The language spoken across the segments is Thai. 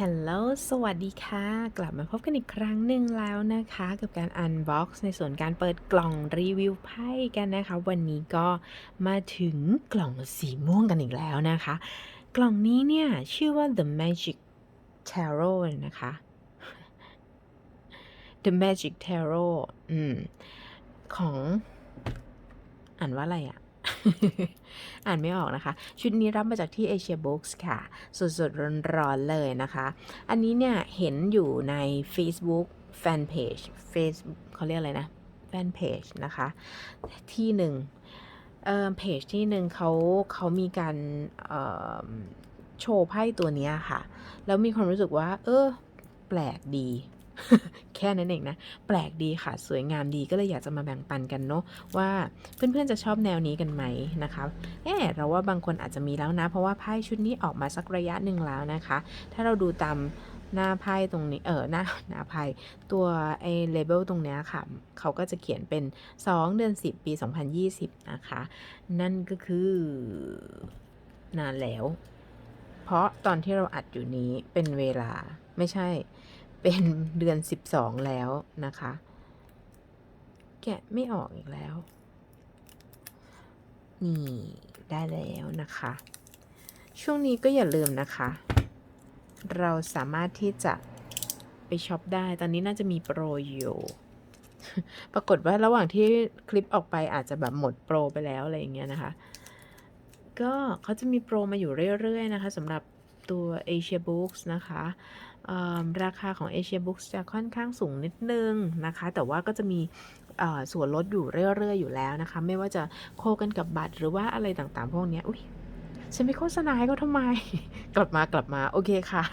ฮัลโหล สวัสดีค่ะ กลับมาพบกันอีกครั้งหนึ่งแล้วนะคะ กับการ Unbox ในส่วนการเปิดกล่องรีวิวไพ่กันนะคะ วันนี้ก็มาถึงกล่องสีม่วงกันอีกแล้วนะคะ กล่องนี้เนี่ย ชื่อว่า The Magic Tarot นะคะ The Magic Tarot อืม ของ อ่านว่าอะไรอะ อ่านไม่ออกนะคะ ชุดนี้รับมาจากที่ Asia Books ค่ะ สดๆ ร้อนๆ เลยนะคะ อันนี้เนี่ย เห็นอยู่ใน Facebook Fanpage Facebook เขาเรียกอะไรนะ Fanpage นะคะ ที่หนึ่งเอ่อเพจที่หนึ่งเขาเขามีการเอ่อโชว์ไพ่ตัวนี้ค่ะ แล้วมีความรู้สึกว่า เออ แปลกดี แค่นั้นเองนะ แปลกดีค่ะ สวยงามดีก็เลยอยากจะมาแบ่งปันกันเนาะว่าเพื่อนๆจะชอบแนวนี้กันไหมนะคะเออเราว่าบางคนอาจจะมีแล้วนะ เพราะว่าไพ่ชุดนี้ออกมาสักระยะหนึ่งแล้วนะคะ ถ้าเราดูตามหน้าไพ่ตรงนี้เออหน้าหน้าไพ่ตัวไอ้เลเบลตรงเนี้ยค่ะ เขาก็จะเขียนเป็น 2 เดือน 10 ปี 2020 นะคะ นั่นก็คือนานแล้ว เพราะตอนที่เราอัดอยู่นี้เป็นเวลาไม่ใช่ เป็นเดือน12แล้วนะคะ แกะไม่ออกอีกแล้ว นี่ได้แล้วนะคะ ช่วงนี้ก็อย่าลืมนะคะ เราสามารถที่จะไปช็อปได้ตอนนี้น่าจะมีโปรอยู่ปรากฏว่าระหว่างที่คลิปออกไปอาจจะแบบหมดโปรไปแล้วอะไรอย่างเงี้ยนะคะ ก็เขาจะมีโปรมาอยู่เรื่อยๆนะคะสำหรับตัว Asia Books นะคะ ราคาของ Asia Books จะค่อนข้างสูงนิดนึงนะคะ แต่ว่าก็จะมีส่วนลดอยู่เรื่อยๆ อยู่แล้วนะคะ ไม่ว่าจะโคกันกับบัตรหรือว่าอะไรต่างๆ พวกนี้อุ้ยฉันไปโฆษณาให้เขาทำไม กลับมากลับมา โอเคค่ะ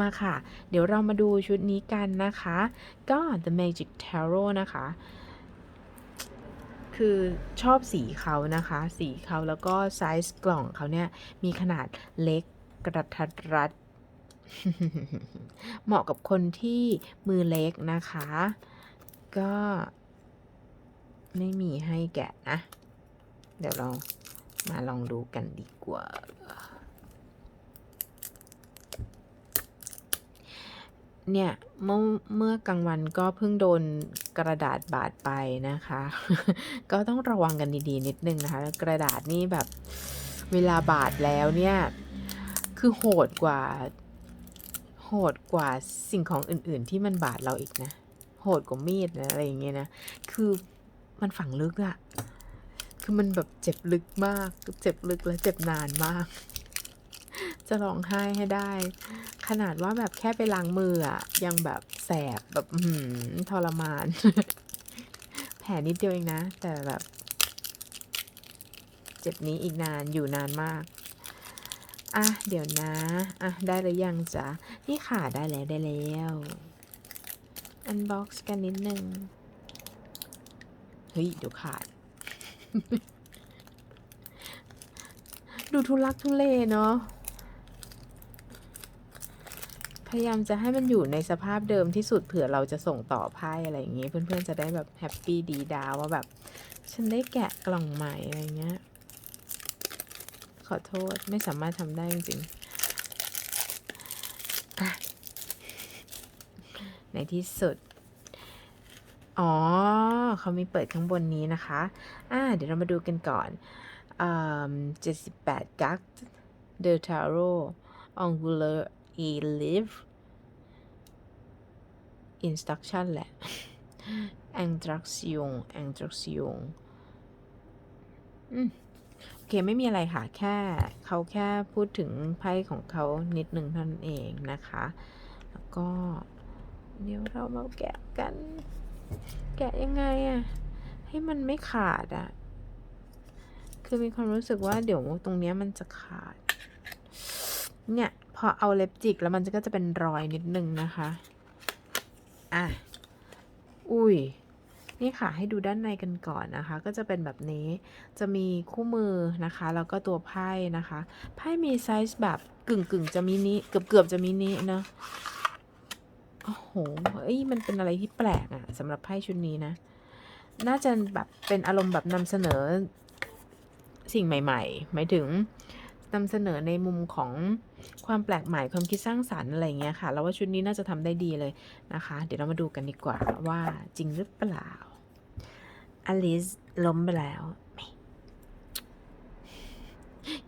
มาค่ะ เดี๋ยวเรามาดูชุดนี้กันนะคะ ก็ The Magic Tarot นะคะ คือชอบสีเขานะคะ สีเขาแล้วก็ไซส์กล่องเขาเนี่ย มีขนาดเล็กกระทัดรัด เหมาะกับคนที่มือเล็กนะคะ ก็ ไม่มีให้แกะนะ เดี๋ยวเรามาลองดูกันดีกว่า เนี่ยเมื่อเมื่อกลางวันก็เพิ่งโดนกระดาษบาดไปนะคะ ก็ต้องระวังกันดีๆ นิดนึงนะคะ กระดาษนี่แบบเวลาบาดแล้วเนี่ย คือโหดกว่า โหดกว่าสิ่งของอื่น ๆ ที่มันบาดเราอีกนะ โหดกว่ามีดนะอะไรอย่างเงี้ยนะ คือมันฝังลึกอะคือมันแบบเจ็บลึกมาก เจ็บลึกและเจ็บนานมาก จะร้องไห้ให้ได้ ขนาดว่าแบบแค่ไปล้างมืออะยังแบบแสบแบบหือทรมาน แผลนิดเดียวเองนะ แต่แบบ เจ็บนี้อีกนานอยู่นานมาก อะเดี๋ยวนะ อะได้หรือยังจ๊ะ นี่ค่ะได้แล้วได้แล้วอันบ็อกซ์กันนิดนึง เฮ้ยเดี๋ยวขาด ดูทุลักทุเลเนาะ พยายามจะให้มันอยู่ในสภาพเดิมที่สุดเผื่อเราจะส่งต่อไพ่อะไรอย่างงี้ เพื่อนๆจะได้แบบแฮปปี้ดีดาวว่าแบบ ฉันได้แกะกล่องใหม่อะไรเงี้ย ขอโทษไม่สามารถทำได้จริงๆในที่สุด อ๋อ เขามีเปิดข้างบนนี้นะคะ อ่า เดี๋ยวเรามาดูกันก่อนอ่า78กัก The Tarot Angular e Live Instruction แหละ Instruction Instruction อืม เคไม่มีอะไรค่ะ แค่เขาแค่พูดถึงไพ่ของเขานิดหนึ่งเท่านั้นเองนะคะ แล้วก็ เดี๋ยวเรามาแกะกัน แกะยังไงอะให้มันไม่ขาดอะคือมีความรู้สึกว่าเดี๋ยวตรงเนี้ยมันจะขาด เนี่ยพอเอาเล็บจิกแล้วมันก็จะเป็นรอยนิดนึงนะคะ อะ อุ้ย นี่ค่ะให้ดูด้านในกันก่อนนะคะ ก็จะเป็นแบบนี้จะมีคู่มือนะคะ แล้วก็ตัวไพ่นะคะไพ่มีไซส์แบบกึ่งกึ่งจะมินิเกือบเกือบจะมินิเนะโอ้โหเอ้ยมันเป็นอะไรที่แปลกอะสำหรับไพ่ชุดนี้นะ น่าจะแบบเป็นอารมณ์แบบนำเสนอสิ่งใหม่ ๆ หมายถึงนำเสนอในมุมของความแปลกใหม่ความคิดสร้างสรรค์อะไรเงี้ยค่ะเราว่าชุดนี้น่าจะทำได้ดีเลยนะคะ เดี๋ยวเรามาดูกันดีกว่าว่าจริงหรือเปล่า อลิสล้มไปแล้ว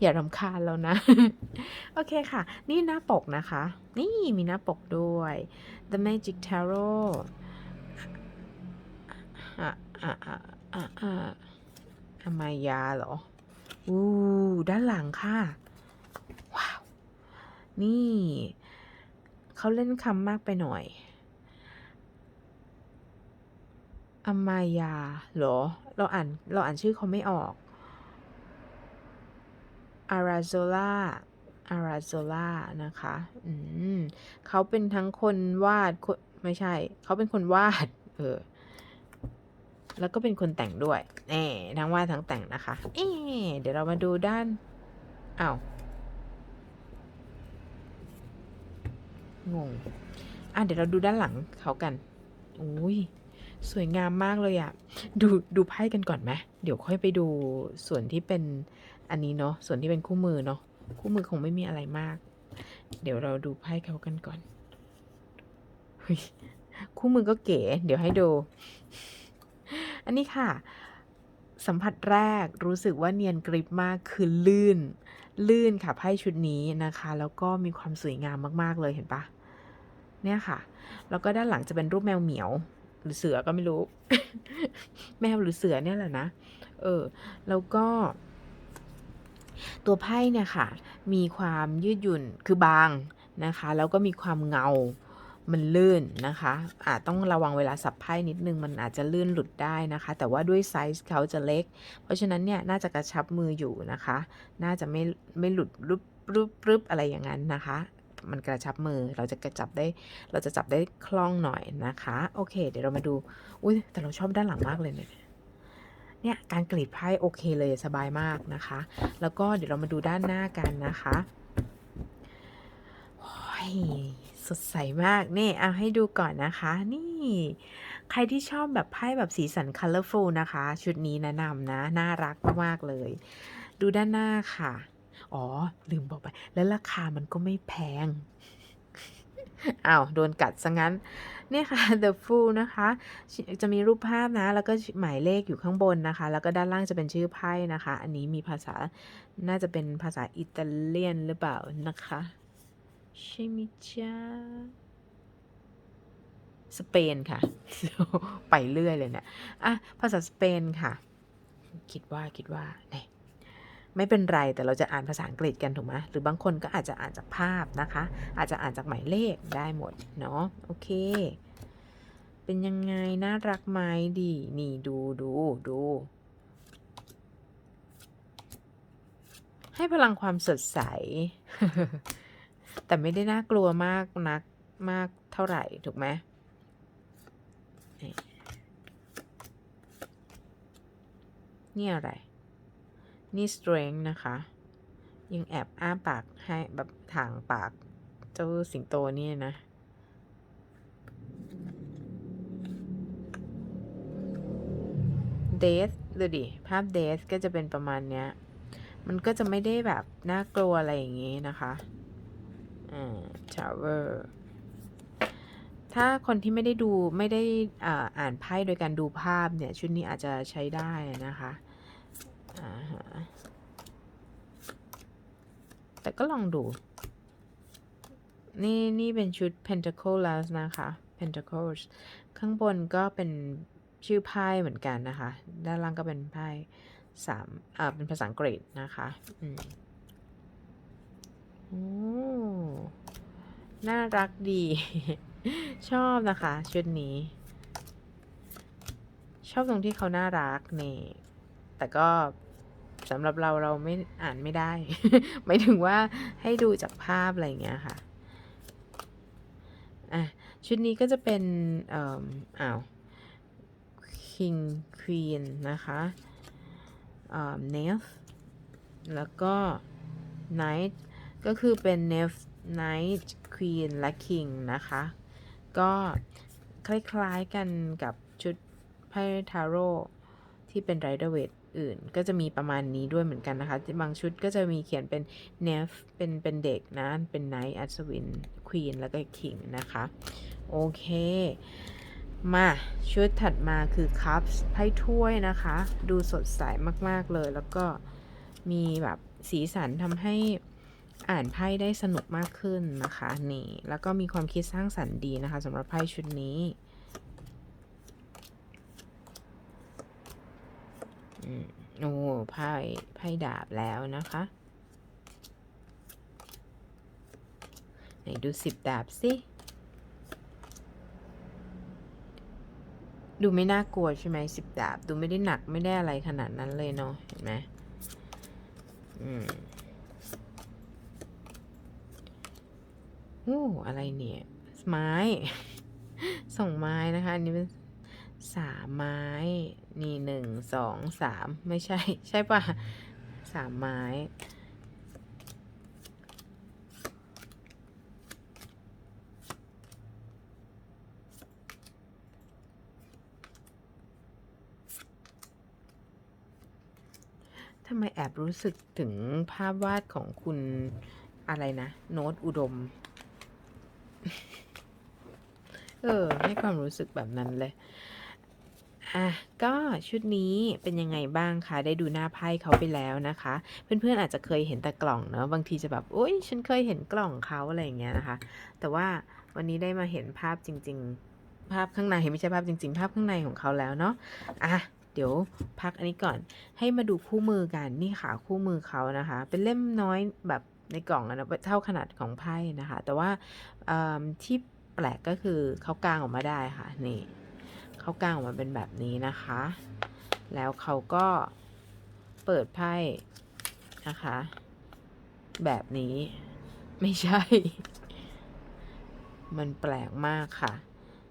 อย่ารำคาญแล้วนะ โอเคค่ะ นี่หน้าปกนะคะ นี่มีหน้าปกด้วย The Magic Tarot อะอะอะอะอะอามายาเหรอ อู้ ด้านหลังค่ะ ว้าว นี่ เขาเล่นคำมากไปหน่อย อมายาเหรอ เราอ่าน เราอ่านชื่อเขาไม่ออก อาราโซล่า อาราโซล่านะคะ อืมเขาเป็นทั้งคนวาดไม่ใช่ เขาเป็นคนวาด เออ แล้วก็เป็นคนแต่งด้วยแน่ทั้งวาดทั้งแต่งนะคะ เอเดี๋ยวเรามาดูด้านอ้าวงง อะ เดี๋ยวเราดูด้านหลังเขากัน อุ้ย สวยงามมากเลยอะดูดูไพ่กันก่อนไหมเดี๋ยวค่อยไปดูส่วนที่เป็นอันนี้เนาะส่วนที่เป็นคู่มือเนาะคู่มือคงไม่มีอะไรมาก เดี๋ยวเราดูไพ่เขากันก่อนคู่มือก็เก๋ เดี๋ยวให้ดู อันนี้ค่ะ สัมผัสแรกรู้สึกว่าเนียนกริบมากคือลื่น ลื่นค่ะไพ่ชุดนี้นะคะ แล้วก็มีความสวยงามมากๆเลยเห็นปะเนี่ยค่ะ แล้วก็ด้านหลังจะเป็นรูปแมวเหมียว หรือเสือก็ไม่รู้ แมวหรือเสือเนี่ยแหละนะ เออ แล้วก็ ตัวไพ่เนี่ยค่ะ มีความยืดหยุ่นคือบางนะคะ แล้วก็มีความเงา มันลื่นนะคะอาจต้องระวังเวลาสับไพ่นิดนึง มันอาจจะลื่นหลุดได้นะคะ แต่ว่าด้วยไซส์เขาจะเล็ก เพราะฉะนั้นเนี่ยน่าจะกระชับมืออยู่นะคะ น่าจะไม่ไม่หลุดรุบรุบรุบอะไรอย่างนั้นนะคะ มันกระชับมือเราจะกระจับได้ เราจะจับได้คล่องหน่อยนะคะ โอเค เดี๋ยวเรามาดู อุ้ยแต่เราชอบด้านหลังมากเลยเนี่ยเนี่ยการกรีดไพ่โอเคเลยสบายมากนะคะ แล้วก็เดี๋ยวเรามาดูด้านหน้ากันนะคะโอ้ยสดใสมากนี่เอาให้ดูก่อนนะคะ นี่ ใครที่ชอบแบบไพ่แบบสีสัน colorful นะคะ ชุดนี้แนะนำนะ น่ารักมากๆเลย ดูด้านหน้าค่ะ อ๋อ ลืมบอกไป แล้วราคามันก็ไม่แพงอ้าวโดนกัดซะงั้น เนี่ยค่ะ The Fool นะคะ จะมีรูปภาพนะ แล้วก็หมายเลขอยู่ข้างบนนะคะ แล้วก็ด้านล่างจะเป็นชื่อไพ่นะคะ อันนี้มีภาษาน่าจะเป็นภาษาอิตาเลียนหรือเปล่านะคะใช่ไหมจ๊ะสเปนค่ะ ไปเรื่อยเลยเนี่ยอะภาษาสเปนค่ะ คิดว่าคิดว่าเนี่ย ไม่เป็นไรแต่เราจะอ่านภาษาอังกฤษกันถูกไหมหรือบางคนก็อาจจะอ่านจากภาพนะคะ อาจจะอ่านจากหมายเลขได้หมดเนาะโอเค เป็นยังไง น่ารักไหมดีนี่ดูดูดูให้พลังความสดใส แต่ไม่ได้น่ากลัวมากนักมากเท่าไหร่ถูกไหมนี่อะไร นี่ strength นะคะ ยังแอบอ้าปากให้แบบถางปากเจ้าสิงโตนี่นะ death ดูดิ ภาพ death ก็จะเป็นประมาณเนี้ย มันก็จะไม่ได้แบบน่ากลัวอะไรอย่างงี้นะคะอ่า tower ถ้าคนที่ไม่ได้ดูไม่ได้อ่าอ่านไพ่โดยการดูภาพเนี่ย ชุดนี้อาจจะใช้ได้นะคะอ่าฮะ แต่ก็ลองดู นี่นี่เป็นชุด Pentacle แล้วนะคะ Pentacles ข้างบนก็เป็นชื่อไพ่เหมือนกันนะคะ ด้านล่างก็เป็นไพ่สามอ่าเป็นภาษาอังกฤษนะคะอืมโอ้น่ารักดี ชอบนะคะ ชุดนี้ ชอบตรงที่เขาน่ารักนี่ แต่ก็ สำหรับเราเราไม่อ่านไม่ได้ หมายถึงว่าให้ดูจากภาพอะไรเงี้ยค่ะอะชุดนี้ก็จะเป็นเอ่ออ้าว King Queen นะคะเอ่อ n e f แล้วก็ Knight ก็คือเป็น n e f Knight Queen และ King นะคะ ก็คล้ายๆกันกับชุดไพ่ทาโร่ที่เป็นไรเดอร์เวท อื่น ๆ ก็จะมีประมาณนี้ด้วยเหมือนกันนะคะ บางชุดก็จะมีเขียนเป็น n e f เป็นเป็นเด็กนะ เป็น Knight อัศวิน Queen แล้วก็ King นะคะ โอเคมาชุดถัดมาคือ Cups ไพ่ถ้วยนะคะ ดูสดใสมากๆเลย แล้วก็มีแบบสีสันทำให้อ่านไพ่ได้สนุกมากขึ้นนะคะนี่แล้วก็มีความคิดสร้างสรรค์ดีนะคะสำหรับไพ่ชุดนี้ อืม โอ้ไพ่ไพ่ดาบแล้วนะคะไหนดูสิบดาบสิดูไม่น่ากลัวใช่ไหมสิบดาบ ดูไม่ได้หนักไม่ได้อะไรขนาดนั้นเลยเนาะเห็นไหมอืมโอ้อะไรเนี่ย ไม้สองไม้นะคะ อันนี้เป็นสามไม้ นี่หนึ่งสองสามไม่ใช่ ใช่ปะสามไม้ ทำไมแอบรู้สึกถึงภาพวาดของคุณอะไรนะ โน้ตอุดม เออ ให้ความรู้สึกแบบนั้นเลย อะก็ชุดนี้เป็นยังไงบ้างคะได้ดูหน้าไพ่เขาไปแล้วนะคะ เพื่อนๆอาจจะเคยเห็นแต่กล่องเนอะบางทีจะแบบโอ้ยฉันเคยเห็นกล่องเขาอะไรอย่างเงี้ยนะคะ แต่ว่าวันนี้ได้มาเห็นภาพจริง ๆ ภาพข้างในไม่ใช่ภาพจริง ๆ ภาพข้างในของเขาแล้วเนาะอะเดี๋ยวพักอันนี้ก่อนให้มาดูคู่มือกันนี่ค่ะคู่มือเขานะคะ เป็นเล่มน้อยแบบในกล่องนะเท่าขนาดของไพ่นะคะ แต่ว่าที่แปลกก็คือเขากางออกมาได้ค่ะนี่ เขากางออกมาเป็นแบบนี้นะคะ แล้วเขาก็เปิดไพ่นะคะ แบบนี้ไม่ใช่ มันแปลกมากค่ะ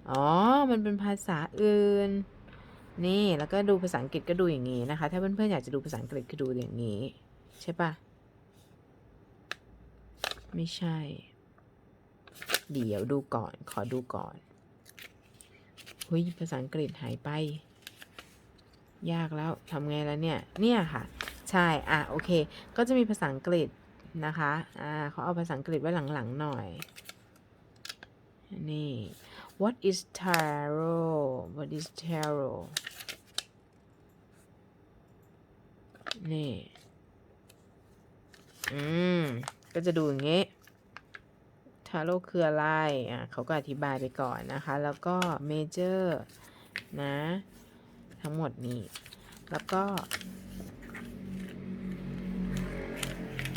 อ๋อ มันเป็นภาษาอื่น นี่แล้วก็ดูภาษาอังกฤษก็ดูอย่างนี้นะคะ ถ้าเพื่อนๆอยากจะดูภาษาอังกฤษก็ดูอย่างนี้ ใช่ปะไม่ใช่ เดี๋ยวดูก่อน ขอดูก่อน เฮ้ยภาษาอังกฤษหายไป ยากแล้วทำไงแล้วเนี่ย เนี่ยค่ะ ใช่ อะ โอเค ก็จะมีภาษาอังกฤษนะคะ อ่าเขาเอาภาษาอังกฤษไว้หลังๆหน่อย นี่ what is tarot what is tarot นี่ อืม ก็จะดูอย่างงี้ ทาโร่คืออะไรอะเขาก็อธิบายไปก่อนนะคะ แล้วก็เมเจอร์นะ ทั้งหมดนี้ แล้วก็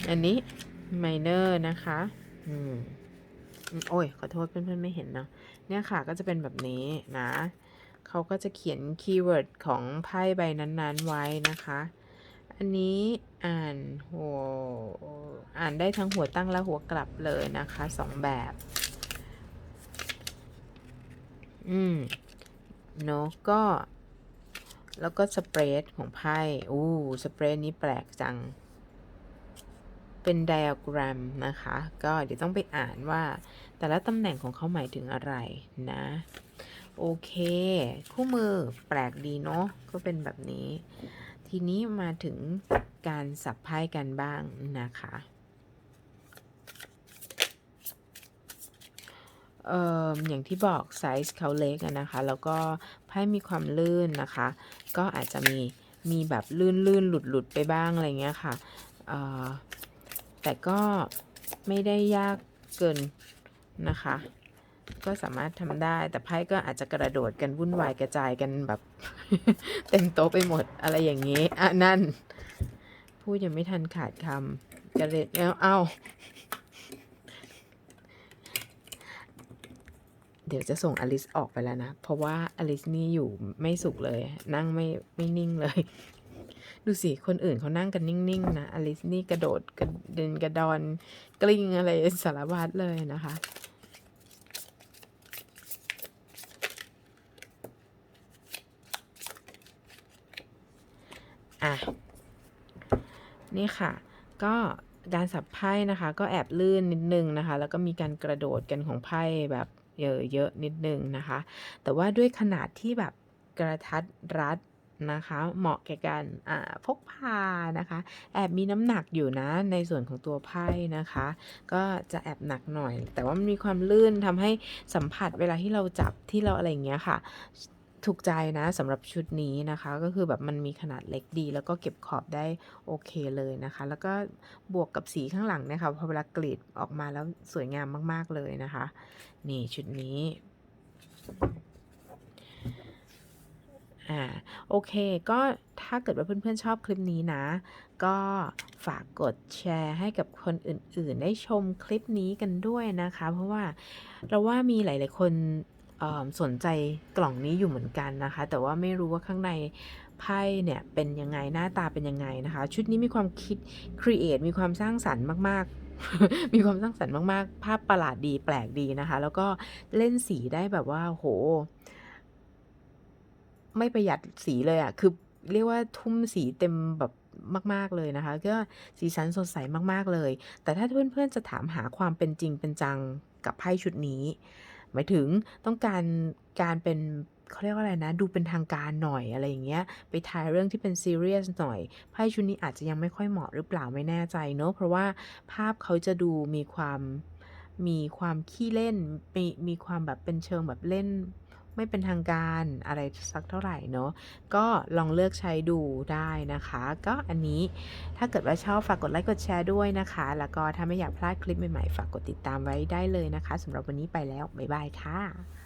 อันนี้ไมเนอร์นะคะ อืมโอ้ย ขอโทษเพื่อนๆไม่เห็นเนาะเนี่ยค่ะก็จะเป็นแบบนี้นะ เขาก็จะเขียนคีย์เวิร์ดของไพ่ใบนั้นๆไว้นะคะ อันนี้อ่านหัวอ่านได้ทั้งหัวตั้งและหัวกลับเลยนะคะสองแบบ อืมเนาะก็ แล้วก็สเปรดของไพ่อู้สเปรดนี้แปลกจัง เป็นไดอะแกรมนะคะ ก็เดี๋ยวต้องไปอ่านว่า แต่ละตำแหน่งของเขาหมายถึงอะไรนะ โอเค คู่มือแปลกดีเนาะก็เป็นแบบนี้ ทีนี้มาถึงการสับไพ่กันบ้างนะคะ เอ่ออย่างที่บอกไซส์เขาเล็กนะคะ แล้วก็ไพ่มีความลื่นนะคะ ก็อาจจะมีมีแบบลื่นลื่นหลุดหลุดไปบ้างอะไรเงี้ยค่ะเอ่อแต่ก็ไม่ได้ยากเกินนะคะ ก็สามารถทำได้ แต่ไพ่ก็อาจจะกระโดดกันวุ่นวายกระจายกันแบบ เต็มโต๊ะไปหมดอะไรอย่างนี้อะนั่น พูดยังไม่ทันขาดคำกระเด็ดแล้วเอาเดี๋ยวจะส่งอลิสออกไปแล้วนะ เพราะว่าอลิสนี่อยู่ไม่สุขเลย นั่งไม่ไม่นิ่งเลย ดูสิ คนอื่นเขานั่งกันนิ่งๆนะ อลิสนี่กระโดดกระเด็นกระดอนกลิ้งอะไรสารพัดเลยนะคะ อะ นี่ค่ะ ก็การสับไพ่นะคะ ก็แอบลื่นนิดนึงนะคะ แล้วก็มีการกระโดดกันของไพ่แบบเยอะๆนิดนึงนะคะ แต่ว่าด้วยขนาดที่แบบกระทัดรัดนะคะ เหมาะแก่การพกพานะคะ แอบมีน้ำหนักอยู่นะในส่วนของตัวไพ่นะคะ ก็จะแอบหนักหน่อย แต่ว่ามันมีความลื่นทำให้สัมผัสเวลาที่เราจับที่เราอะไรอย่างเงี้ยค่ะ ถูกใจนะสำหรับชุดนี้นะคะ ก็คือแบบมันมีขนาดเล็กดี แล้วก็เก็บขอบได้โอเคเลยนะคะ แล้วก็บวกกับสีข้างหลังนะคะพอเวลากรีดออกมาแล้วสวยงามมากๆเลยนะคะ นี่ชุดนี้อ่าโอเค ก็ถ้าเกิดว่าเพื่อนๆชอบคลิปนี้นะ ก็ฝากกดแชร์ให้กับคนอื่นๆ ได้ชมคลิปนี้กันด้วยนะคะ เพราะว่าเราว่ามีหลายๆคน สนใจกล่องนี้อยู่เหมือนกันนะคะ แต่ว่าไม่รู้ว่าข้างในไพ่เนี่ยเป็นยังไงหน้าตาเป็นยังไงนะคะ ชุดนี้มีความคิดครีเอทมีความสร้างสรรค์มากๆ มีความสร้างสรรค์มากๆ ภาพประหลาดดีแปลกดีนะคะ แล้วก็เล่นสีได้แบบว่าโห ไม่ประหยัดสีเลยอะคือเรียกว่าทุ่มสีเต็มแบบมาก ๆ เลยนะคะ ก็สีสันสดใสมาก ๆ เลย แต่ถ้าเพื่อน ๆ จะถามหาความเป็นจริงเป็นจังกับไพ่ชุดนี้ หมายถึงต้องการการเป็นเขาเรียกว่าอะไรนะ ดูเป็นทางการหน่อยอะไรอย่างเงี้ย ไปทายเรื่องที่เป็นซีเรียสหน่อยไพ่ชุดนี้อาจจะยังไม่ค่อยเหมาะหรือเปล่าไม่แน่ใจเนอะเพราะว่าภาพเขาจะดูมีความมีความขี้เล่นมีมีความแบบเป็นเชิงแบบเล่น ไม่เป็นทางการอะไรสักเท่าไหร่เนาะก็ลองเลือกใช้ดูได้นะคะ ก็อันนี้ถ้าเกิดว่าชอบฝากกดไลค์กดแชร์ด้วยนะคะ แล้วก็ถ้าไม่อยากพลาดคลิปใหม่ๆ ฝากกดติดตามไว้ได้เลยนะคะสำหรับวันนี้ไปแล้ว บ๊ายบายค่ะ